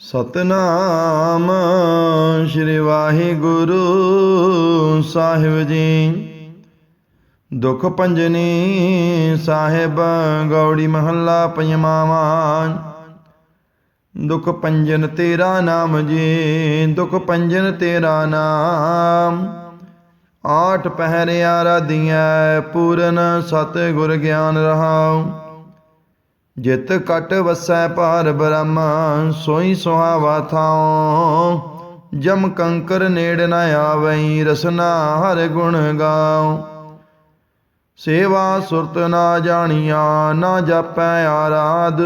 ਸਤਨਾਮ ਸ੍ਰੀ ਵਾਹਿਗੁਰੂ ਸਾਹਿਬ ਜੀ। ਦੁਖ ਪੰਜਨੀ ਸਾਹਿਬ ਗੌੜੀ ਮਹੱਲਾ ਪੰਜਵਾਂ ਦੁਖ ਪੰਜਨ ਤੇਰਾ ਨਾਮ ਜੀ, ਦੁਖ ਪੰਜਨ ਤੇਰਾ ਨਾਮ। ਆਠ ਪਹਿਰ ਆਰਾਧੀਐ ਪੂਰਨ ਸਤ ਗੁਰ ਗਿਆਨ ਰਹਾਉ। ਜਿਤ ਕਟ ਵਸੈ ਪਾਰ ਬ੍ਰਹਮ, ਸੋਈ ਸੁਹਾਵਾ ਥਾਉ। ਜਮ ਕੰਕਰ ਨੇੜ ਨ ਆਵਈ, ਰਸਨਾ ਹਰ ਗੁਣ ਗਾਉ। ਸੇਵਾ ਸੁਰਤ ਨਾ ਜਾਣੀਆਂ, ਨਾ ਜਾਪੈ ਆਰਾਧ।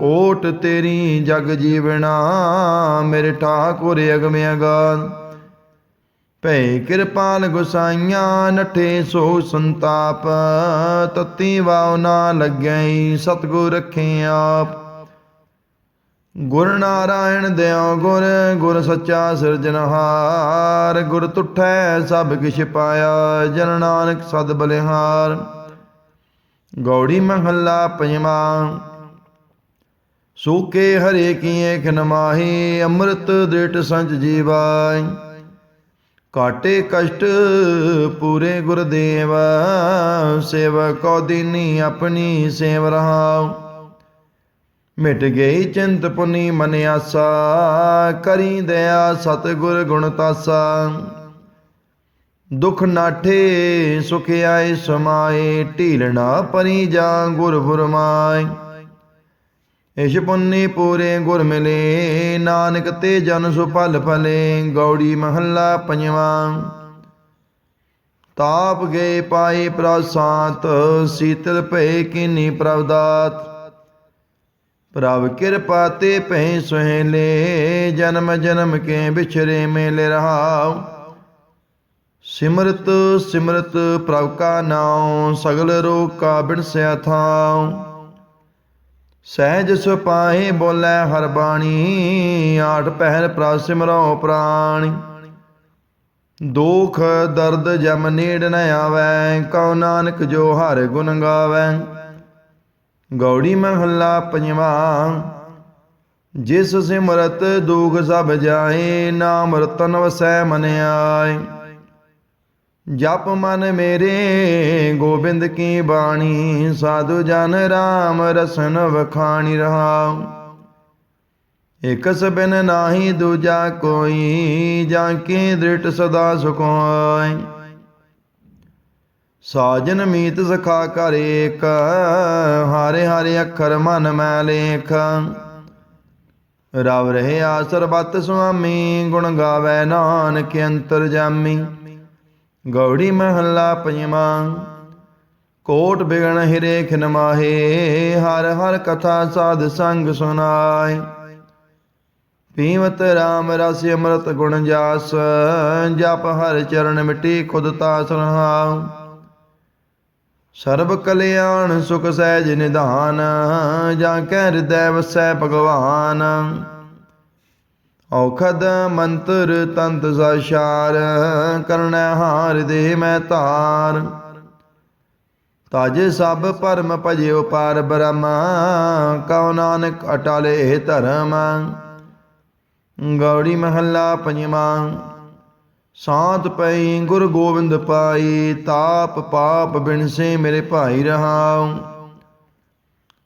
ਓਟ ਤੇਰੀ ਜਗ ਜੀਵਣਾ, ਮੇਰੇ ਠਾਕੁਰ ਅਗਮ ਅਗਾਧ ਭੈ ਕਿਰਪਾਲ ਗੁਸਾਈਆਂ, ਨਠੇ ਸੋ ਸੰਤਾਪ। ਤਤੀ ਵਾਉ ਨਾ ਲੱਗੈ ਸਤਗੁਰ ਰਖੇ ਆਪ। ਗੁਰ ਨਾਰਾਇਣ ਦਿਓ ਗੁਰ ਗੁਰ ਸੱਚਾ ਸਿਰਜਨਹਾਰ ਗੁਰ ਤੁਠੈ ਸਭ ਕਿਛ ਪਾਇਆ, ਜਨ ਨਾਨਕ ਸਦ ਬਲਿਹਾਰ। ਗੌੜੀ ਮਹੱਲਾ ਪੰਜਵਾਂ। ਸੂਕੇ ਹਰੇ ਕੀਏ ਖਨ ਮਾਹੀ, ਅੰਮ੍ਰਿਤ ਦ੍ਰਿਟ ਸੰਚ ਜੀਵਾਈ। ਕਾਟੇ ਕਸ਼ਟ ਪੂਰੇ ਗੁਰਦੇਵ ਸੇਵਕੋ ਦੀਨੀ ਆਪਣੀ ਸੇਵ ਰਹਾਉ। ਮਿਟ ਗਈ ਚਿੰਤ ਪੁਨੀ ਮਨ ਆਸਾ, ਕਰੀ ਦਇਆ ਸਤ ਗੁਰ ਗੁਣ ਤਾਸਾ। ਦੁਖ ਨਾਠੇ ਸੁਖ ਆਏ ਸਮਾਏ ਢੀਲਣਾ ਪਰੀ ਜਾ ਗੁਰ ਫੁਰਮਾਏ ਇਸ਼ ਪੁੰਨੀ ਪੂਰੇ ਗੁਰ ਮਿਲੇ, ਨਾਨਕ ਤੇ ਜਨ ਸੁਫਲ ਫਲੇ ਗੌੜੀ ਮਹੱਲਾ ਪੰਜਵਾਂ। ਤਾਪ ਗਏ ਪਾਏ ਪ੍ਰਸਾਤ ਸੀਤਲ ਭਏ ਕੀਨੀ ਪ੍ਰਵਦਾਤ। ਪ੍ਰਭ ਕਿਰਪਾ ਤੇ ਭੈ ਸੁਹੇਲੇ, ਜਨਮ ਜਨਮ ਕੇ ਵਿਛਰੇ ਮੇਲੇ ਰਹਾਉ। ਸਿਮਰਤ ਸਿਮਰਤ ਪ੍ਰਭ ਕਾ ਨਾਉ, ਸਗਲ ਰੋਗ ਕਾ ਬਿਨਸਿਆ ਥਾਉ। ਸਹਿਜ ਸੁਪਾਹੀ ਬੋਲੇ ਹਰ ਬਾਣੀ, ਆਠ ਪਹਿਰ ਪ੍ਰਭ ਸਿਮਰੋ ਪ੍ਰਾਣੀ। ਦੁਖ ਦਰਦ ਜਮ ਨੇੜ ਨ ਆਵੈ, ਕਉ ਨਾਨਕ ਜੋ ਹਰ ਗੁਣ ਗਾਵੈ। ਗੌੜੀ ਮਹੱਲਾ ਪੰਜਵਾਂ, ਜਿਸ ਸਿਮਰਤ ਦੁਖ ਸਭ ਜਾਏ, ਨਾਮ ਰਤਨ ਵਸੈ ਮਨ ਆਏ। ਜਪ ਮਨ ਮੇਰੇ, ਗੋਬਿੰਦ ਕੀ ਬਾਣੀ? ਸਾਧੂ ਜਨ ਰਾਮ ਰਸਨ ਵਖਾਣੀ ਰਹਾਉ। ਇਕਸ ਬਿਨ ਨਾਹੀ ਦੂਜਾ ਕੋਈ, ਜਾਂ ਕੀ ਦ੍ਰਿਟ ਸਦਾ ਸੁਖੋਇ। ਸਾਜਨ ਮੀਤ ਸਖਾ ਕਰ ਏਕ, ਹਾਰੇ ਹਾਰੇ ਅੱਖਰ ਮਨ ਮੈਂ ਲੇਖ। ਰਵ ਰਹੇ ਆਸਰ ਬਤ ਸੁਆਮੀ, ਗੁਣ ਗਾਵੇ ਨਾਨਕ ਅੰਤਰ ਜਾਮੀ। ਗੌੜੀ ਮਹੱਲਾ ਪੰਜਵਾਂ। ਕੋਟ ਬਿਗਣ ਹਿਰੇ ਖਿਨ ਹਰ ਹਰ ਕਥਾ ਸਾਧ ਸੰਗ ਸੁਨਾਏ ਪੀਵਤ RAM ਰਸ ਅੰਮ੍ਰਿਤ ਗੁਣ ਜਾਸ, ਜਪ ਹਰ ਚਰਨ ਮਿਟੀ ਖੁਦ ਤਾ ਰਹਾਉ। ਸਰਬ ਕਲਿਆਣ ਸੁਖ ਸਹਿਜ ਨਿਧਾਨ, ਜਾਂ ਕੈ ਹਿਰਦੈ ਵਸੈ ਭਗਵਾਨ। ਔਖਦ ਮੰਤਰ ਤੰਤ ਸਾਸ਼ਾਰ ਕਰਣੈ ਹਾਰ ਦੇ ਮੈਂ ਧਾਰ ਤਾਜੇ ਸਭ ਪਰਮ ਭਜਿਓ ਪਾਰ ਬ੍ਰਹਮ, ਕਉ ਨਾਨਕ ਅਟਲੇ ਧਰਮ। ਗੌੜੀ ਮਹੱਲਾ ਪੰਜਵਾਂ, ਸਾਤ ਪਈ ਗੁਰ ਗੋਬਿੰਦ ਪਾਈ, ਤਾਪ ਪਾਪ ਬਿਨਸੇ ਮੇਰੇ ਭਾਈ ਰਹਾਉ।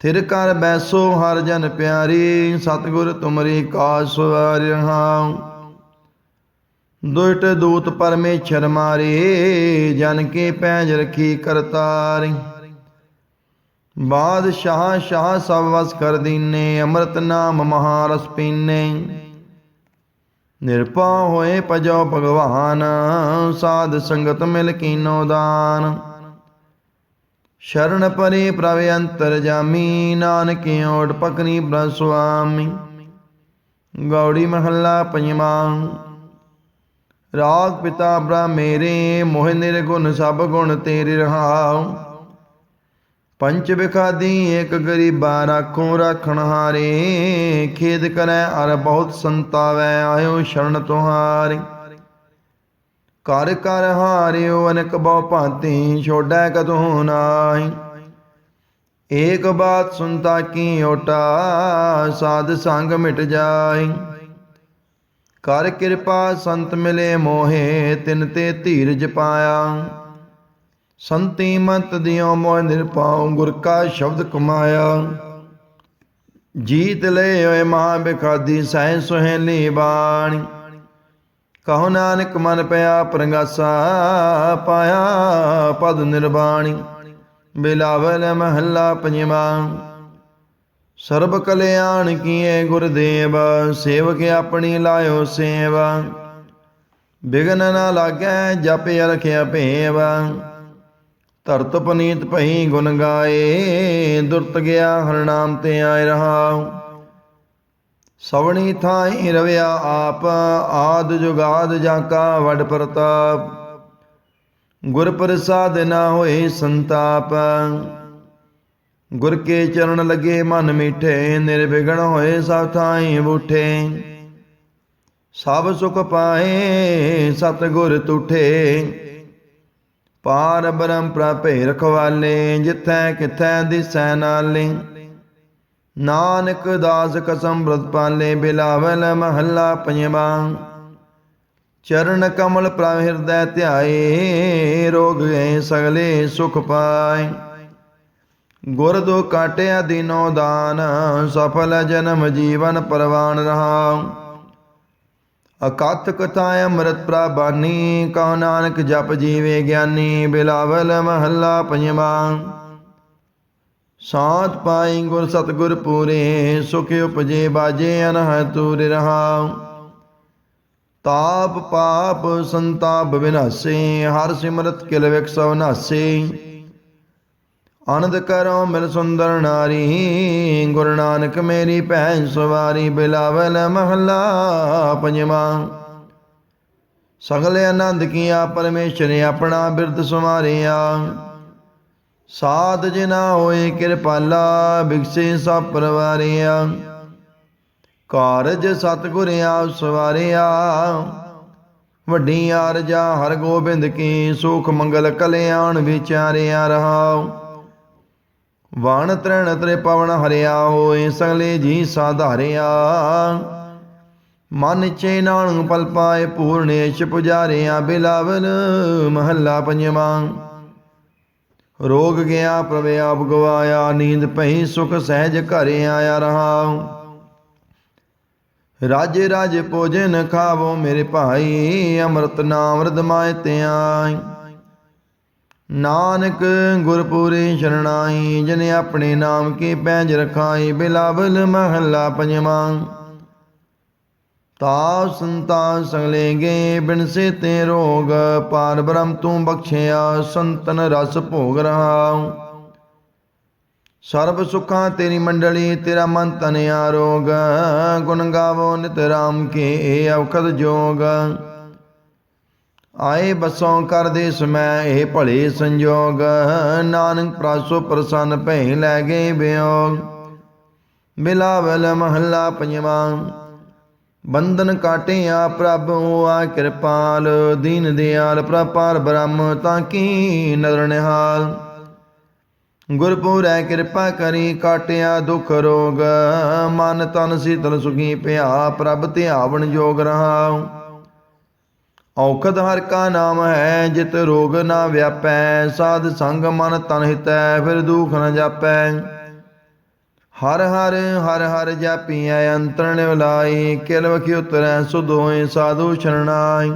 ਥਿਰ ਕਰ ਬੈਸੋ ਹਰ ਜਨ ਪਿਆਰੀ, ਸਤਿਗੁਰ ਤੁਮਰੀ ਕਾਸ ਸਵਾਰਿ ਰਹਾਉ ਦੁਇਟ ਦੂਤ ਪਰਮੇਸ਼ਰ ਮਾਰੇ, ਜਨ ਕੇ ਪੈਜ ਰਖੀ ਕਰਤਾਰੀ। ਬਾਦਸ਼ਾਹ, ਸ਼ਾਹ ਸਭ ਵਸ ਕਰ ਦੀਨੇ, ਅੰਮ੍ਰਿਤ ਨਾਮ ਮਹਾਰਸ ਪੀਨੇ। ਨਿਰਪਾ ਹੋਏ ਭਜੋ ਭਗਵਾਨ, ਸਾਧ ਸੰਗਤ ਮਿਲ ਕੀਨੋ ਦਾਨ। ਸ਼ਰਨ ਪਰੇ ਪ੍ਰਭ ਅੰਤਰ ਜਾਮੀ, ਨਾਨਕ ਓਟ ਪਕਨੀ ਪ੍ਰਭ ਸੁਆਮੀ। ਗੌੜੀ ਮਹੱਲਾ ਪੰਜਵਾਂ। ਰਾਗ ਪਿਤਾ ਬ੍ਰਾ ਮੇਰੇ, ਮੋਹਿ ਨਿਰਗੁਣ ਸਭ ਗੁਣ ਤੇਰੇ ਰਹਾਉ। ਪੰਚ ਵਿਖਾਦੀ ਏਕ ਗਰੀਬਾ ਰਾਖੋ ਰਾਖਣ ਹਾਰੇ। ਖੇਦ ਕਰੈ ਅਰ ਬਹੁਤ ਸੰਤਾਵੈ, ਆਇਓ ਸ਼ਰਨ ਤੁਹਾਰੇ। ਕਰ ਕਰ ਹਾਰਿਓ, ਅਨਕ ਬਹੁ ਭਾਂਤੀ, ਛੋੜੈ ਕਦੋਂ ਨਾਹੀ। ਏਕ ਬਾਤ ਸੁਨਤਾ ਕੀ ਓਟਾ, ਸਾਧ ਸੰਗ ਮਿਟ ਜਾਈ ਕਰ ਕਿਰਪਾ ਸੰਤ ਮਿਲੇ ਮੋਹੇ, ਤਿਨ ਤੇ ਧੀਰਜ ਪਾਇਆ। ਸੰਤੀ ਮਤ ਦਿਓ ਮੋਹ ਨਿਰਪਾਉ ਗੁਰ ਕਾ ਸ਼ਬਦ ਕਮਾਇਆ। ਜੀਤ ਲੈ ਹੋਏ ਮਹਾ ਬਿਖਾਦੀ, ਸਹਿ ਸੁਹੇਲੀ ਬਾਣੀ। ਕਹੋ ਨਾਨਕ ਮਨ ਪਿਆ ਪ੍ਰਗਾਸਾ ਪਾਇਆ ਪਦ ਨਿਰਵਾਣੀ ਬਿਲਾਵਲ ਮਹੱਲਾ ਪੰਜਵਾਂ। ਸਰਬ ਕਲਿਆਣ ਕੀਏ ਗੁਰਦੇਵ ਸੇਵਕ ਆਪਣੀ ਲਾਇਓ ਸੇਵਾ। ਬਿਗਨ ਨਾ ਲਾਗੈ, ਜਪ ਰਖਿਆ ਭੇਵ। ਧਰਤ ਪਨੀਤ ਭਈ ਗੁਣ ਗਾਏ, ਦੁਰਤ ਗਿਆ ਹਰ ਨਾਮ ਤੇ ਆਇ ਰਹਾ ਸਵਣੀ ਥਾਈ ਰਵਿਆ ਆਪ, ਆਦ ਜੁਗਾਦ ਜਾਂ ਕਾ ਵਡ ਪ੍ਰਤਾਪ। ਗੁਰ ਪ੍ਰਸਾਦ ਨਾ ਹੋਏ ਸੰਤਾਪ। ਗੁਰ ਕੇ ਚਰਨ ਲਗੇ ਮਨ ਮੀਠੇ, ਨਿਰਵਿਘਨ ਹੋਏ ਸਭ ਥਾਈ ਬੂਠੇ। ਸਭ ਸੁਖ ਪਾਏ ਸਤ ਗੁਰ ਤੁਠੇ। ਪਾਰ ਬ੍ਰਹਮ ਪ੍ਰਭੇ ਰਖਵਾਲੇ, ਜਿਥੈ ਕਿਥੈ ਦਿਸੈ ਨਾਲੇ। ਨਾਨਕ ਦਾਸ ਕਸਮ ਬ੍ਰਤ ਪਾਲੇ ਬਿਲਾਵਲ ਮਹੱਲਾ ਪੰਜਵਾਂ। ਚਰਨ ਕਮਲ ਪ੍ਰਭ ਹਿਰਦੈ ਧਿਆਏ, ਰੋਗ ਗਏ ਸਗਲੇ ਸੁਖ ਪਾਏ। ਗੁਰ ਦੋ ਕਾਟਿਆ ਦੀਨੋ ਦਾਨ, ਸਫਲ ਜਨਮ ਜੀਵਨ ਪਰਵਾਨ ਰਹਾ ਅਕਥ ਕਥਾ ਅੰਮ੍ਰਿਤ ਪ੍ਰਬਾਨੀ, ਕਉ ਨਾਨਕ ਜਪ ਜੀਵੇ ਗਿਆਨੀ, ਬਿਲਾਵਲ ਮਹੱਲਾ ਪੰਜਵਾਂ। ਸਾਥ ਪਾਈ ਗੁਰ ਸਤਗੁਰ ਪੂਰੇ, ਸੁਖ ਉਪਜੇ ਬਾਜੇ ਅਨਹ ਤੂਰ ਰਹਾ। ਤਾਪ ਪਾਪ ਸੰਤਾਪ ਵਿਨਾਸੇ, ਹਰ ਸਿਮਰਤ ਕਿਲ ਵਿਕਸਵ ਨਾਸੇ। ਆਨੰਦ ਕਰੋ ਮਿਲ ਸੁੰਦਰ ਨਾਰੀ, ਗੁਰੂ ਨਾਨਕ ਮੇਰੀ ਭੈਣ ਸਵਾਰੀ, ਬਿਲਾਵਲ ਮਹੱਲਾ ਪੰਜਵਾਂ। ਸਗਲੇ ਆਨੰਦ ਕੀਆ, ਪਰਮੇਸ਼ਰ ਆਪਣਾ ਬਿਰਦ ਸੁਮਾਰਿਆ ਸਾਧ ਜਿਨਾ ਹੋਏ ਕਿਰਪਾਲਾ ਬਿਕਸੇ ਸਭ ਪਰਵਾਰਿਆ। ਕਾਰਜ ਸਤਿਗੁਰ ਆਪ ਸਵਾਰਿਆ ਵੱਡੀ ਆਰਜਾ ਹਰ ਗੋਬਿੰਦ ਕੀ ਸੁਖ ਮੰਗਲ ਕਲਿਆਣ ਵਿਚਾਰਿਆ ਰਹਾਉ। ਵਾਣ ਤਰਣ ਤਰੇ ਪਵਨ ਹਰਿਆ ਹੋਏ ਸਗਲੇ ਜੀ ਸਾਧਾਰਿਆ। ਮਨ ਚੇ ਨਾਨਕ ਪਲ ਪਾਏ ਪੂਰਨੇਸ਼ ਪੁਜਾਰਿਆ ਬਿਲਾਵਲ ਮਹੱਲਾ ਪੰਜਵਾਂ। ਰੋਗ ਗਿਆ ਪ੍ਰਵੇ ਆਪ ਗਵਾਇਆ, ਨੀਂਦ ਪਈ ਸੁਖ ਸਹਿਜ ਘਰੇ ਆਇਆ ਰਹਾ ਰਾਜੇ ਰਾਜੇ ਭੋਜਨ ਖਾਵੋ ਮੇਰੇ ਭਾਈ, ਅੰਮ੍ਰਿਤ ਨਾਮ ਰਦਮਾਇ ਧਿਆਈ। ਨਾਨਕ ਗੁਰਪੂਰੇ ਸ਼ਰਣਾਈ, ਜਿਨ ਆਪਣੇ ਨਾਮ ਕੀ ਪੈਜ ਰਖਾਈ, ਬਿਲਾਵਲ ਮਹੱਲਾ ਪੰਜਵਾਂ। ਤਾ ਸੰਤਾ ਸੰਗਲੇਗੇ ਬਿਨ ਸੇ ਤੇ ਰੋਗ ਪਾਰ ਬ੍ਰਹਮ ਤੂੰ ਬਖਸ਼ਿਆ, ਸੰਤਨ ਰਸ ਭੋਗ ਰਹਾ ਸਰਬ ਸੁਖਾਂ ਤੇਰੀ ਮੰਡਲੀ, ਤੇਰਾ ਮਨ ਤਨ ਆਰੋਗ, ਗੁਣ ਗਾਵੋ ਨਿਤ ਰਾਮ ਕੇ ਏ ਔਖਦ ਜੋਗ। ਆਏ ਬਸੋਂ ਕਰ ਦੇ ਸਮੈ, ਇਹ ਭਲੇ ਸੰਜੋਗ, ਨਾਨਕ ਪ੍ਰਾਸੋ ਪ੍ਰਸੰਨ ਭੈ ਲੈ ਗਏ ਬਿਯੋਗ ਬਿਲਾਵਲ ਮਹੱਲਾ ਪੰਜਵਾਂ ਬੰਧਨ ਕਾਟਿਆ ਪ੍ਰਭ ਆ ਕਿਰਪਾਲ, ਦੀਨ ਦਿਆਲ ਪ੍ਰਪਾਰ ਬ੍ਰਹਮ ਤਾਂ ਕੀ ਨਦਰ ਨਿਹਾਲ। ਗੁਰਪੂਰੈ ਕਿਰਪਾ ਕਰੀ ਕਾਟਿਆ ਦੁਖ ਰੋਗ, ਮਨ ਤਨ ਸੀਤਲ ਸੁਖੀ ਭਿਆ ਪ੍ਰਭ ਧਿਆਵਨ ਜੋਗ ਰਹਾ ਔਖਦ ਹਰ ਕਾ ਨਾਮ ਹੈ, ਜਿਤ ਰੋਗ ਨਾ ਵਿਆਪੈ, ਸਾਧ ਸੰਗ ਮਨ ਤਨ ਹਿਤੈ, ਫਿਰ ਦੁਖ ਨ ਜਾਪੈ। ਹਰ ਹਰ ਹਰ ਹਰ ਜਾਪੀਐ ਅੰਤਰਣ ਵਿਲਾਈ ਕਿਲ ਵਖਿ ਉਤਰੈ ਸੁਧ ਹੋਏ ਸਾਧੂ ਸ਼ਰਣਾਈ।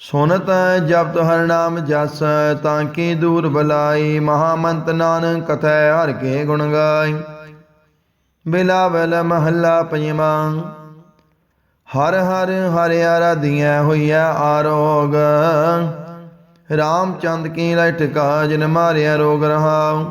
ਸੁਨਤ ਜਪਤ ਹਰ ਨਾਮ ਜਸ, ਤਾਂ ਕੀ ਦੂਰ ਬਲਾਈ, ਮਹਾਮੰਤ ਨਾਨਕ ਕਥੈ ਹਰ ਕੇ ਗੁਣ ਗਾਈ। ਬਿਲਾਵਲ ਮਹੱਲਾ ਪੰਜਵਾਂ, ਹਰ ਹਰ ਹਰਿ ਆਰਾਧੀਐ ਹੋਈਐ ਆਰੋਗ। ਰਾਮ ਚੰਦ ਕੀ ਲਟਕਾ, ਜਿਨ ਮਾਰਿਆ ਰੋਗ ਰਹਾਉ।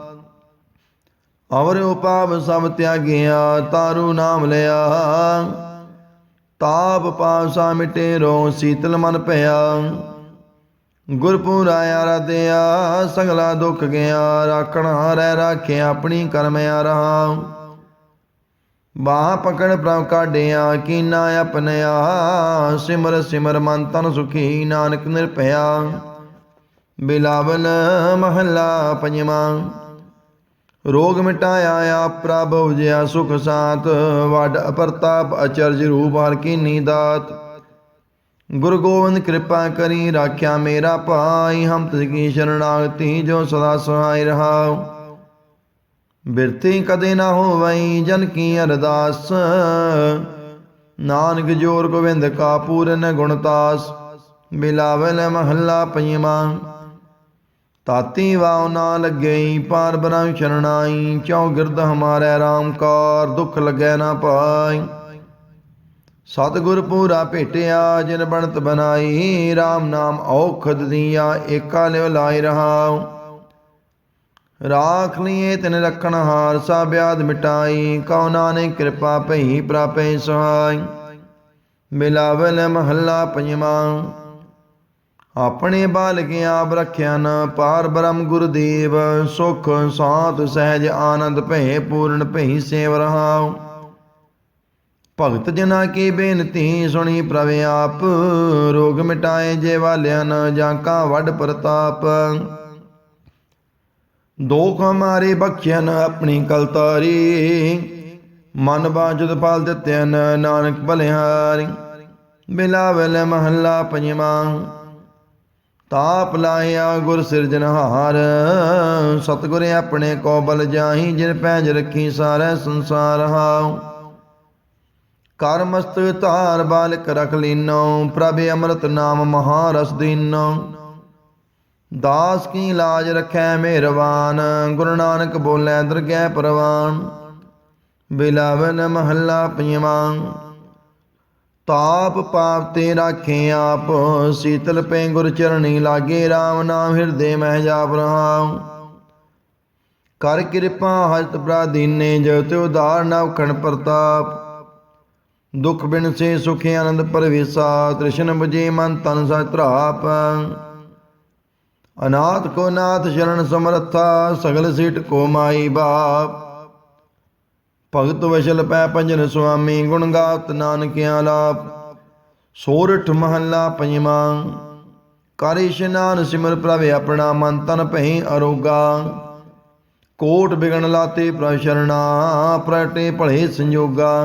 ਅਵਰ ਉਪਾਵ ਸਭ ਤਿਆਗਿਆ, ਤਾਰੂ ਨਾਮ ਲਿਆ। ਤਾਪ ਪਾਸਾ ਮਿਟੇ ਰੋ ਸੀਤਲ ਮਨ ਭਇਆ। ਗੁਰਪੂਰਾ ਆਰਾਧਿਆ ਸੰਗਲਾ ਦੁੱਖ ਗਿਆ। ਰਾਖਣ ਹਾਰੈ ਰਾਖਿਆ ਆਪਣੀ ਕਰਮ ਆ ਰਹਾ ਬਾਹ ਪਕੜ ਪ੍ਰਭ ਕਾਢਿਆ, ਕੀਨਾ ਆਪਣਿਆ। ਸਿਮਰ ਸਿਮਰ ਮਨ ਤਨ ਸੁਖੀ, ਨਾਨਕ ਨਿਰਭਇਆ। ਬਿਲਾਵਲ ਮਹੱਲਾ ਪੰਜਵਾਂ। ਰੋਗ ਮਿਟਾਇਆ ਆਪ ਪ੍ਰਭ ਉਜਿਆ ਸੁਖ ਸਾਤ ਵਡ ਅਪਰਤਾਪ ਅਚਰਜ ਰੂਪ ਹਰ ਕੀਨੀ ਦਾਤ ਗੁਰੂ ਗੋਬਿੰਦ ਕਿਰਪਾ ਕਰੀ, ਰਾਖਿਆ ਮੇਰਾ ਭਾਈ, ਹਮ ਤਿਸ ਕੀ ਸ਼ਰਣਾਗਤੀ ਜੋ ਸਦਾ ਸਹਾਈ ਰਹਾਉ। ਬਿਰਤੀ ਕਦੇ ਨਾ ਹੋਵਈ, ਜਨ ਕੀ ਅਰਦਾਸ। ਨਾਨਕ ਜੋਰ ਗੋਬਿੰਦ ਕਾ ਪੂਰਨ ਗੁਣਤਾਸ ਬਿਲਾਵਲ ਮਹੱਲਾ ਪੰਜਵਾਂ। ਤਾਤੀ ਵਾਉ ਨਾ ਲੱਗਈ, ਪਾਰ ਬ੍ਰਹਮ ਸ਼ਰਣਾਈ ਚਉ ਗਿਰਦ ਹਮਾਰੇ RAM ਕਾਰ, ਦੁਖ ਲੱਗੈ ਨਾ ਪਾਈ। ਸਤਿਗੁਰ ਪੂਰਾ ਭੇਟਿਆ, ਜਿਨ ਬਣਤ ਬਨਾਈ RAM ਨਾਮ ਔਖਦ ਦੀਆ, ਏਕਾ ਲਿਵ ਲਾਈ ਰਹਾਉ। ਰਾਖ ਲਿਏ ਤਿਨ ਰਖਣ ਹਾਰ ਸਾ ਬਿਆਦ ਮਿਟਾਈ, ਕਉ ਨਾਨਕ ਕਿਰਪਾ ਭਈ ਪ੍ਰਾਪੈ ਸਹਾਈ। ਮਿਲਾਵਲ ਮਹੱਲਾ ਪੰਜਵਾਂ। ਆਪਣੇ ਬਾਲਕ ਆਪ ਰਖਿਆ ਨ। ਪਾਰ ਬ੍ਰਹਮ ਗੁਰਦੇਵ, ਸੁਖ, ਸਾਤ, ਸਹਿਜ, ਆਨੰਦ ਭੈ ਪੂਰਨ ਭੈ ਸੇਵ ਰਹਾਉ। ਭਗਤ ਜਨਾ ਕੀ ਬੇਨਤੀ ਸੁਣੀ ਪ੍ਰਭ ਆਪ। ਰੋਗ ਮਿਟਾਏ ਜੇ ਵਾਲਿਆਂ ਨ ਜਾਂ ਕਾ ਵੱਡ ਪ੍ਰਤਾਪ। ਦੋਖ ਹਮਾਰੇ ਬਖਸ਼ਿਆਨ ਆਪਣੀ ਕਲਤਾਰੀ। ਮਨ ਬਾਜਦ ਫਲ ਦਿੱਤਿਆਨ ਨਾਨਕ ਭਲਿਹਾਰੀ ਬਿਲਾਵਲ ਮਹੱਲਾ ਪੰਜਵਾਂ। ਤਾਪ ਲਾਇਆ ਗੁਰ ਸਿਰਜਨਹਾਰ ਸਤਿਗੁਰ ਆਪਣੇ ਕੋ ਬਲ ਜਾਹੀ, ਜਿਨ ਪੈਜ ਰੱਖੀ ਸਾਰੇ ਸੰਸਾਰ ਹਾਉ। ਕਰਮਸਤ ਧਾਰ ਬਾਲਕ ਰਖ ਲੀਨੋ, ਪ੍ਰਭ ਅੰਮ੍ਰਿਤ ਨਾਮ ਮਹਾਰਸ ਦੀਨੋ। ਦਾਸ ਕੀ ਲਾਜ ਰਖੈ ਮਿਹਰਵਾਨ ਗੁਰੂ ਨਾਨਕ ਬੋਲੇ ਦਰਗਹਿ ਪ੍ਰਵਾਨ। ਬਿਲਾਵਨ ਮਹੱਲਾ ਪੰਜਵਾਂ ਪਾਪ ਪਾਪ ਤੇ ਰਾਖੇ ਆਪ, ਸੀਤਲ ਪੈ ਗੁਰ ਚਰਣੀ ਲਾਗੇ RAM ਨਾਮ ਹਿਰਦੇ ਮਹਿ ਜਾਪ ਰਹਾਉ ਕਰ ਕਿਰਪਾ ਹਸਤ ਪ੍ਰਾਦੀਨੇ ਜੋ ਤੇ ਉਦਾਰ ਨਵ ਖਣ ਪ੍ਰਤਾਪ। ਦੁਖ ਬਿਨ ਸੇ ਸੁਖ ਆਨੰਦ ਪਰਵੇਸਾ, ਤ੍ਰਿਸ਼ਨ ਬੁਝੇ ਮਨ ਤਨ ਸਾ ਧਰਾਪ। ਅਨਾਥ ਕੋ ਨਾਥ ਸ਼ਰਨ ਸਮਰਥਾ, ਸਗਲ ਸੀਟ ਕੋ ਮਾਈ ਬਾਪ। ਭਗਤ ਵਸ਼ਲ ਪੈ ਭਜਨ ਸੁਆਮੀ ਗੁਣ ਗਾਵਤ ਨਾਨਕ ਆਲਾਪ ਸੋਰਠ ਮਹੱਲਾ ਪੰਜਵਾਂ। ਕਰ ਇਸ਼ਨਾਨ ਸਿਮਰ ਪ੍ਰਭ ਆਪਣਾ ਮਨ ਤਨ ਭੈ ਅਰੋਗਾ। ਕੋਟ ਬਿਗਣ ਲਾਤੇ ਪ੍ਰਭ ਪ੍ਰਟੇ ਭਲੇ ਸੰਜੋਗਾ।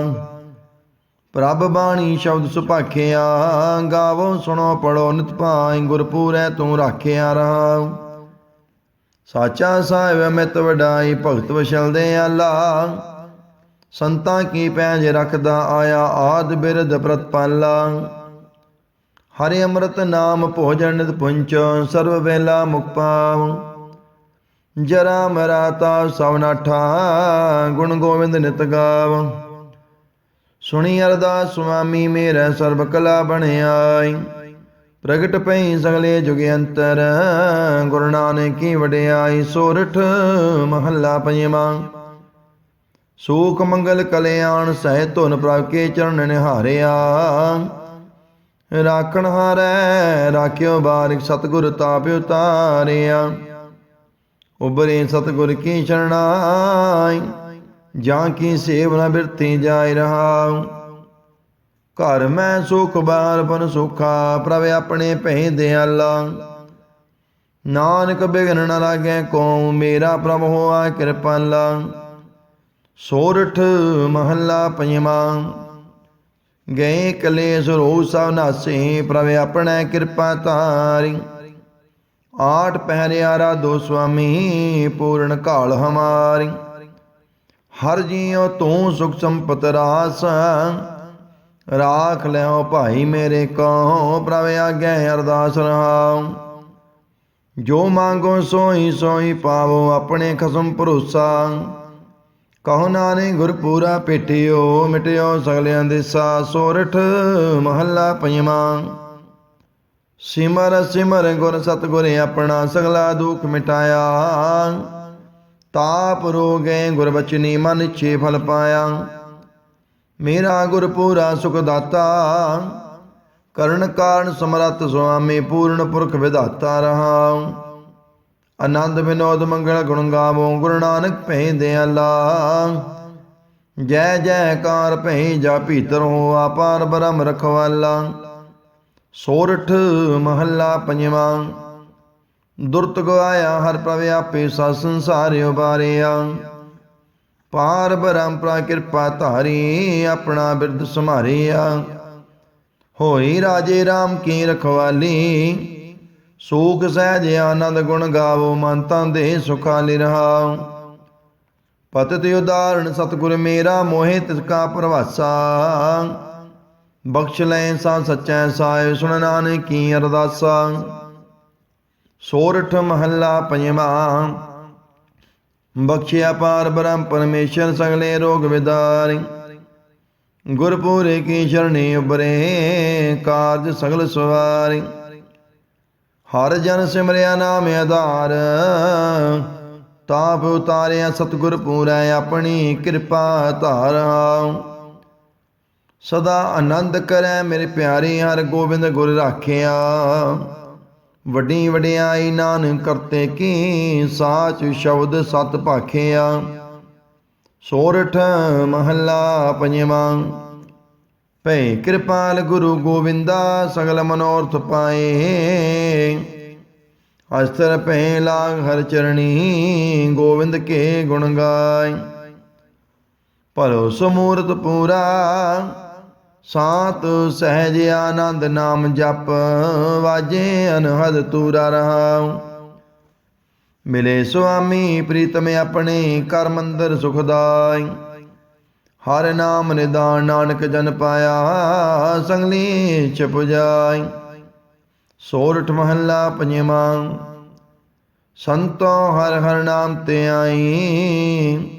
ਪ੍ਰਭ ਬਾਣੀ ਸ਼ਬਦ ਸੁਭਾਖਿਆ, ਗਾਵੋ ਸੁਣੋ ਪੜੋ ਨਿਤ ਭਾਈ ਗੁਰਪੂਰੈ ਤੂੰ ਰਾਖਿਆ ਰਹਾ ਸਾਚਾ ਸਾਹਿਬ ਅਮਿਤ ਵਡਾਈ, ਭਗਤ ਵਸ਼ਲ ਦੇ ਆਲਾ। ਸੰਤਾਂ ਕੀ ਪੈਜ ਰਖਦਾ ਆਇਆ ਆਦ ਬਿਰਧ ਪ੍ਰਤਪਾਲਾ। ਹਰਿ ਅੰਮ੍ਰਿਤ ਨਾਮ ਭੋਜਨ ਨਿਤ ਪੁੰਚ, ਸਰਵ ਵੇਲਾ ਮੁਖ ਪਾਵ ਜਰਾ ਮਰਾਤਾ ਸਵਨਾਠਾ ਗੁਣ ਗੋਬਿੰਦ ਨਿਤ ਗਾਵ। ਸੁਣੀ ਅਰਦਾਸ ਸੁਆਮੀ ਮੇਰਾ ਸਰਬ ਕਲਾ ਬਣਾਈ ਪ੍ਰਗਟ ਪਈ ਸਗਲੇ ਜੁਗ ਅੰਤਰ, ਗੁਰੂ ਨਾਨਕ ਕੀ ਵਡਿਆਈ ਸੋਰਠ ਮਹੱਲਾ ਪੰਜਵਾਂ। ਸੂਖ ਮੰਗਲ ਕਲਿਆਣ ਸਹਿ ਧੁਨ ਪ੍ਰਭ ਕੇ ਚਰਨ ਨਿਹਾਰਿਆ। ਰਾਖਣ ਹਾਰੈ, ਰਾਖਿਓ ਬਾਰਿਕ ਸਤਿਗੁਰ ਤਾਪ ਤਾਰਿਆ ਉਬਰੇ ਸਤਿਗੁਰ ਕੀ ਸ਼ਰਣਾਈ, ਜਾਂ ਕੀ ਸੇਵਨਾ ਬਿਰਤੀ ਜਾਇ ਰਹਾ ਘਰ ਮੈਂ ਸੁਖ ਬਾਰ ਬਨ ਸੁਖਾ, ਪ੍ਰਭ ਆਪਣੇ ਭੈ ਦਿਆਲਾ। ਨਾਨਕ ਬਿਗਨ ਨ ਲਾਗੈ ਕੋ ਮੇਰਾ ਪ੍ਰਭ ਹੋਆ ਕਿਰਪਾਲਾ। ਸੋਰਠ ਮਹੱਲਾ ਪੰਜਵਾਂ। ਗਏ ਕਲੇਸ਼ ਰੋ ਸਭ ਨਾਸੇ, ਪ੍ਰਭ ਆਪਣੈ ਕਿਰਪਾ ਤਾਰੀ ਆਠ ਪਹਿਰਿਆਰਾ ਦੋ ਸੁਆਮੀ, ਪੂਰਨ ਕਾਲ ਹਮਾਰੀ। ਹਰ ਜੀਉ ਤੂੰ ਸੁਖ ਸੰਪਤ ਰਾਸ, ਰਾਖ ਲਿਓ ਭਾਈ ਮੇਰੇ ਕੋ ਪ੍ਰਭ ਆਗੇ ਅਰਦਾਸ ਰਹਾਉ। ਜੋ ਮੰਗੋ ਸੋਈ ਸੋਈ ਪਾਵੋ ਆਪਣੇ ਖਸਮ ਭਰੋਸਾ। ਕਹੋ ਨਾਨਕ ਗੁਰ ਪੂਰਾ ਪੇਟਿਓ ਮਿਟਿਓ ਸਗਲਿਆਂ ਦੇ ਸਾ ਸੋਰਠ ਮਹੱਲਾ ਪੰਜਵਾਂ। ਸਿਮਰ ਸਿਮਰ ਗੁਰ ਸਤਗੁਰ ਆਪਣਾ ਸਗਲਾ ਦੁਖ ਮਿਟਾਇਆ। ਤਾਪ ਰੋਗੇ ਗੁਰ ਬਚਨੀ ਮਨ ਛੇ ਫਲ ਪਾਇਆ। ਮੇਰਾ ਗੁਰ ਪੂਰਾ ਸੁਖ ਦਾਤਾ ਕਰਨ ਕਾਰਨ ਸਮਰੱਥ ਸੁਆਮੀ ਪੂਰਨ ਪੁਰਖ ਵਿਧਾਤਾ ਰਹਾ। ਆਨੰਦ ਵਿਨੋਦ ਮੰਗਲ ਗੁਣ ਗਾਵੋ, ਗੁਰੂ ਨਾਨਕ ਭੈ ਦਿਆਲਾ ਜੈ ਜੈਕਾਰ ਭੈ ਜਾ ਭੀਤਰ ਹੋ ਆਪਾਰ ਬ੍ਰਹਮ ਰਖਵਾਲਾ। ਸੋਰਠ ਮਹੱਲਾ ਪੰਜਵਾਂ। ਦੁਰਤ ਗਵਾਇਆ ਹਰ ਪ੍ਰਭ ਆਪੇ ਸਾ ਸੰਸਾਰ ਉਬਾਰਿਆ। ਪਾਰ ਬ੍ਰਹਮ ਪ੍ਰਾ ਕਿਰਪਾ ਧਾਰੀ, ਆਪਣਾ ਬਿਰਦ ਸੰਭਾਰਿਆ। ਹੋਈ ਰਾਜੇ RAM ਕੀ ਰਖਵਾਲੀ। ਸੂਖ ਸਹਿਜ ਆਨੰਦ ਗੁਣ ਗਾਵੋ, ਮਨ ਤਨ ਦੇ ਸੁਖਾਲੀ ਰਹਾਉ ਪਤਿਤ ਉਦਾਹਰਣ, ਸਤਿਗੁਰ ਮੇਰਾ ਮੋਹਿ ਤਿਸ ਕਾ ਪ੍ਰਵਾਸਾ। ਬਖਸ਼ ਲੈ ਸਾ ਸਚੈ ਸਾਹਿਬ ਸੁਣ ਨਾਨਕ ਕੀ ਅਰਦਾਸਾ। ਸੋਰਠ ਮਹੱਲਾ ਪੰਜਵਾਂ। ਬਖਸ਼ਿਆ ਪਾਰ ਬ੍ਰਹਮ ਪਰਮੇਸ਼ਰ, ਸਗਲੇ ਰੋਗ ਵਿਦਾਰੀ। ਗੁਰਪੂਰੇ ਕੀ ਸ਼ਰਣੀ ਉਬਰੇ ਕਾਰਜ ਸਗਲ ਸਵਾਰੀ। ਹਰ ਜਨ ਸਿਮਰਿਆ ਨਾਮ ਆਧਾਰ। ਤਾਪ ਉਤਾਰਿਆ ਸਤਿਗੁਰ ਪੂਰੈ ਆਪਣੀ ਕਿਰਪਾ ਧਾਰਾ। ਸਦਾ ਆਨੰਦ ਕਰੈ ਮੇਰੇ ਪਿਆਰੇ ਹਰ ਗੋਬਿੰਦ ਗੁਰ ਰਾਖਿਆ। ਵੱਡੀ ਵਡਿਆਈ ਨਾਨਕ ਕਰਤੇ ਕੀ ਸਾਚ ਸ਼ਬਦ ਸਤ ਭਾਖਿਆ। ਸੋਰਠ ਮਹੱਲਾ ਪੰਜਵਾਂ। ਭੈ ਕਿਰਪਾਲ ਗੁਰੂ ਗੋਬਿੰਦਾ ਸਗਲ ਮਨੋਰਥ ਪਾਏ। ਅਸਤਰ ਭੈ ਲਾਗ ਹਰ ਚਰਣੀ, ਗੋਬਿੰਦ ਕੇ ਗੁਣ ਗਾਏ। ਭਲੋ ਸਮੂਰਤ ਪੂਰਾ, ਸਾਤ ਸਹਿਜ ਆਨੰਦ ਨਾਮ ਜਪ, ਵਾਜੇ ਅਨਹਦ ਤੂਰਾ ਰਹਾਉ। ਮਿਲੇ ਸੁਆਮੀ, ਪ੍ਰੀਤਮ ਆਪਣੇ ਕਰ ਮੰਦਰ ਸੁਖਦਾਈ ਹਰ ਨਾਮ ਨਿਦਾਨ ਨਾਨਕ ਜਨ ਪਾਇਆ, ਸੰਗਲੀ ਚ ਜਾਈ। ਸੋਰਠ ਮਹੱਲਾ ਪੰਜਵਾਂ, ਸੰਤੋ ਹਰ ਹਰ ਨਾਮ ਤੇ ਆਈ।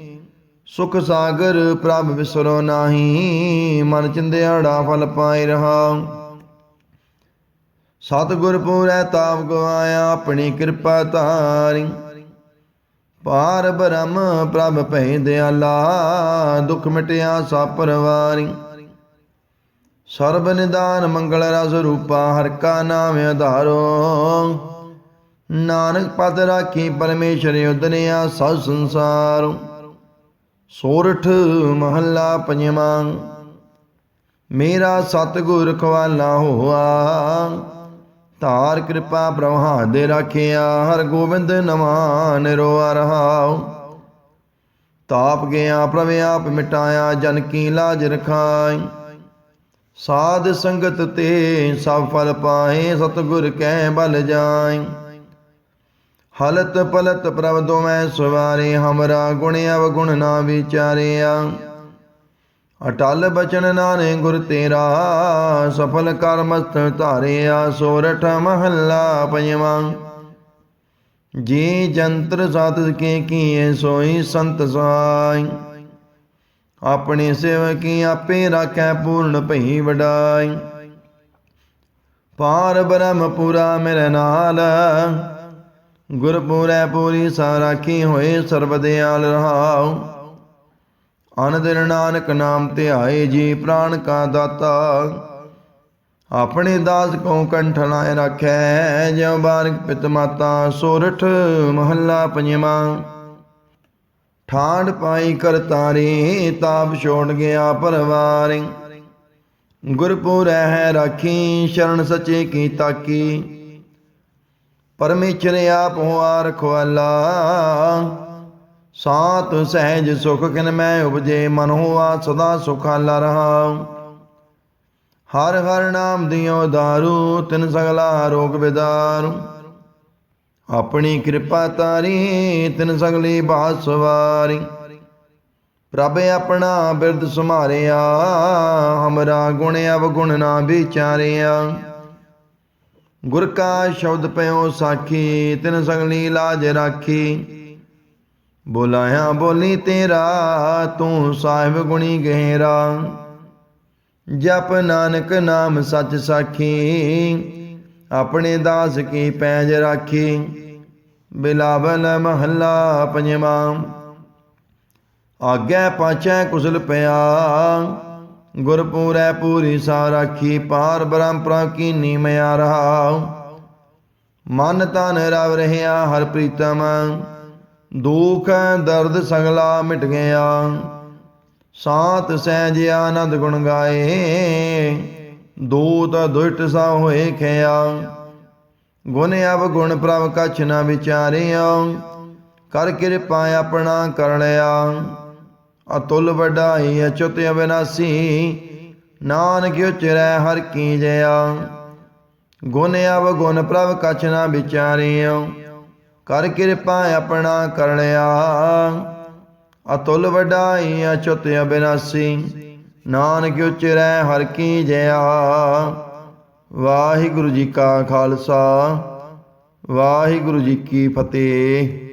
ਸੁਖ ਸਾਗਰ ਪ੍ਰਭ ਵਿਸਰੋ ਨਾਹੀ, ਮਨ ਚਿੰਦਿਆੜਾ ਫਲ ਪਾਈ ਰਹਾ। ਸਤਿਗੁਰ ਪੂਰੈ ਤਾਪ ਗਵਾਇਆ, ਆਪਣੀ ਕਿਰਪਾ ਤਾਰੀ ਪਾਰ ਬ੍ਰਹਮ ਪ੍ਰਭ ਭੈ ਦਿਆਲਾ ਦੁਖ ਮਿਟਿਆ ਸਾ ਪਰਵਾਰੀ। ਸਰਬ ਨਿਦਾਨ ਮੰਗਲ ਰਸ ਰੂਪਾ, ਹਰ ਕਾ ਨਾਮ ਆਧਾਰੋ। ਨਾਨਕ ਪਦ ਰਾਖੀ ਪਰਮੇਸ਼ਰ ਉਦਨਿਆ ਸਭ ਸੰਸਾਰ। ਸੋਰਠ ਮਹੱਲਾ ਪੰਜਵਾਂ। ਮੇਰਾ ਸਤਿਗੁਰ ਖਵਾਲਾ ਹੋਆ। ਧਾਰ ਕਿਰਪਾ ਬ੍ਰਹਮਾ ਦੇ ਰਾਖਿਆ, ਹਰ ਗੋਬਿੰਦ ਨਮਾ ਨਿਰੋਆ ਰਹਾਉ। ਤਾਪ ਗਿਆ, ਪ੍ਰਭ ਆਪ ਮਿਟਾਇਆ, ਜਨ ਕੀ ਲਾਜ ਰਖਾਈ। ਸਾਧ ਸੰਗਤ ਤੇ ਸਭ ਫਲ ਪਾਏ, ਸਤਿਗੁਰ ਕਹਿ ਬਲ ਜਾਈ। ਹਲਤ ਪਲਤ ਪ੍ਰਭ ਦੋਵੇਂ ਸਵਾਰੇ, ਹਮਰਾ ਗੁਣ ਅਵਗੁਣ ਨਾ ਵਿਚਾਰਿਆ। ਅਟਲ ਬਚਨ ਨਾਨੇ ਗੁਰ ਤੇਰਾ, ਸਫਲ ਕਰ ਮਸਤ ਧਾਰਿਆ, ਸੋਰਠ ਮਹੱਲਾ ਪੰਜਵਾਂ ਜੀ ਜੰਤਰ ਸਾਤ ਕੇ ਕੀਏ, ਸੋਈ ਸੰਤ ਸਾਈ। ਆਪਣੇ ਸੇਵਕੀ ਆਪੇ ਰਾਖੈ ਪੂਰਨ ਭਈ ਵਡਾਈ। ਪਾਰ ਬ੍ਰਹਮ ਪੂਰਾ ਮੇਰੇ ਨਾਲ, ਗੁਰਪੁਰੈ ਪੂਰੀ ਸਾ ਰਾਖੀ ਹੋਏ ਸਰਬ ਦਿਆਲ ਰਹਾਉ। ਅਨ ਨਾਨਕ ਨਾਮ ਧਿਆਏ ਜੀ ਪ੍ਰਾਨ ਕਾ ਦਾਤਾ। ਆਪਣੇ ਦਾਸ ਕੋ ਕੰਠ ਲਾਇ ਰੱਖੈ, ਜਿਉ ਬਾਰਿਕ ਪਿਤ ਮਾਤਾ ਸੋਰਠ ਮਹੱਲਾ ਪੰਜਵਾਂ। ਠਾਂਡ ਪਾਈ ਕਰਤਾਰੀ ਤਾਪ ਛੋੜ ਗਿਆ ਪਰਵਾਰੀ। ਗੁਰਪੁਰ ਹੈ ਰਾਖੀ, ਸ਼ਰਨ ਸਚੇ ਕੀ ਤਾਕੀ। ਪਰਮੇਸ਼ਰ ਆਪ ਹੋਆ ਰਖਵਾਲਾ। ਸਾਤ ਸਹਿਜ ਸੁਖ ਕਿਨ ਮੈਂ ਉਪਜੇ, ਮਨ ਹੋਆ ਸਦਾ ਸੁਖਾਲਾ ਰਹਾ ਹਰ ਹਰ ਨਾਮ ਦਿਓ ਦਾਰੂ, ਤਿਨ ਸਗਲਾ ਰੋਗ ਬਿਦਾਰੂ। ਆਪਣੀ ਕਿਰਪਾ ਤਾਰੀ, ਤਿਨ ਸਗਲੀ ਬਾਤ ਸਵਾਰੀ ਪ੍ਰਭ ਆਪਣਾ ਬਿਰਦ ਸੁਮਾਰਿਆ ਹਮਰਾ ਗੁਣ ਅਵਗੁਣ ਨਾ ਵਿਚਾਰਿਆ। ਗੁਰ ਕਾ ਸ਼ਬਦ ਪਇਓ ਸਾਖੀ, ਤਿਨ ਸਗਲੀ ਲਾਜ ਰਾਖੀ। ਬੋਲਾਇਆ, ਬੋਲੀ ਤੇਰਾ, ਤੂੰ ਸਾਹਿਬ ਗੁਣੀ ਗਹਿਰਾ। ਜਪ ਨਾਨਕ ਨਾਮ ਸੱਚ ਸਾਖੀ, ਆਪਣੇ ਦਾਸ ਕੀ ਪੈਜ ਰਾਖੀ। ਬਿਲਾਵਲ ਮਹੱਲਾ ਪੰਜਵਾਂ ਆਗੇ ਪਾਛੈ ਕੁਸਲ ਪਿਆ। ਗੁਰਪੂਰੈ ਪੂਰੀ ਸਾ ਰਾਖੀ ਪਾਰ ਬ੍ਰਹਮ ਪ੍ਰਾ ਕੀਨੀ ਮਿਆ ਰਹਾ ਮਨ ਤਨ ਰਵ ਰਹਿਆ ਹਰ ਪ੍ਰੀਤਮ। ਦੁਖ ਦਰਦ ਸਗਲਾ ਮਿਟ ਗਿਆ ਸਾਤ ਸਹਿਜ ਆਨੰਦ ਗੁਣ ਗਾਏ। ਦੂਤ ਦੁਸ਼ਟ ਸਾ ਹੋਏ ਖਿਆ। ਗੁਣ ਅਵ ਗੁਣ ਪ੍ਰਭ ਕਛ ਨਾ ਵਿਚਾਰਿਆ। ਕਰ ਕਿਰਪਾ ਆਪਣਾ ਕਰ ਲਿਆ। ਅਤੁਲ ਵਡਾਈ ਅਚੁਤ ਅਬਿਨਾਸੀ ਨਾਨਕ ਉਚਰੈ ਹਰ ਕੀ ਜਇਆ ਗੁਣ ਅਵ ਗੁਣ ਪ੍ਰਭ ਕਛ ਨਾ ਵਿਚਾਰਿਆ। ਕਰ ਕਿਰਪਾ ਆਪਣਾ ਕਰ ਲਿਆ ਅਤੁਲ ਵਡਾਈ ਅਚੁਤ ਅਬਿਨਾਸੀ ਨਾਨਕ ਉਚਰੈ ਹਰ ਕੀ ਜਇਆ ਵਾਹਿਗੁਰੂ ਜੀ ਕਾ ਖਾਲਸਾ, ਵਾਹਿਗੁਰੂ ਜੀ ਕੀ ਫਤਿਹ।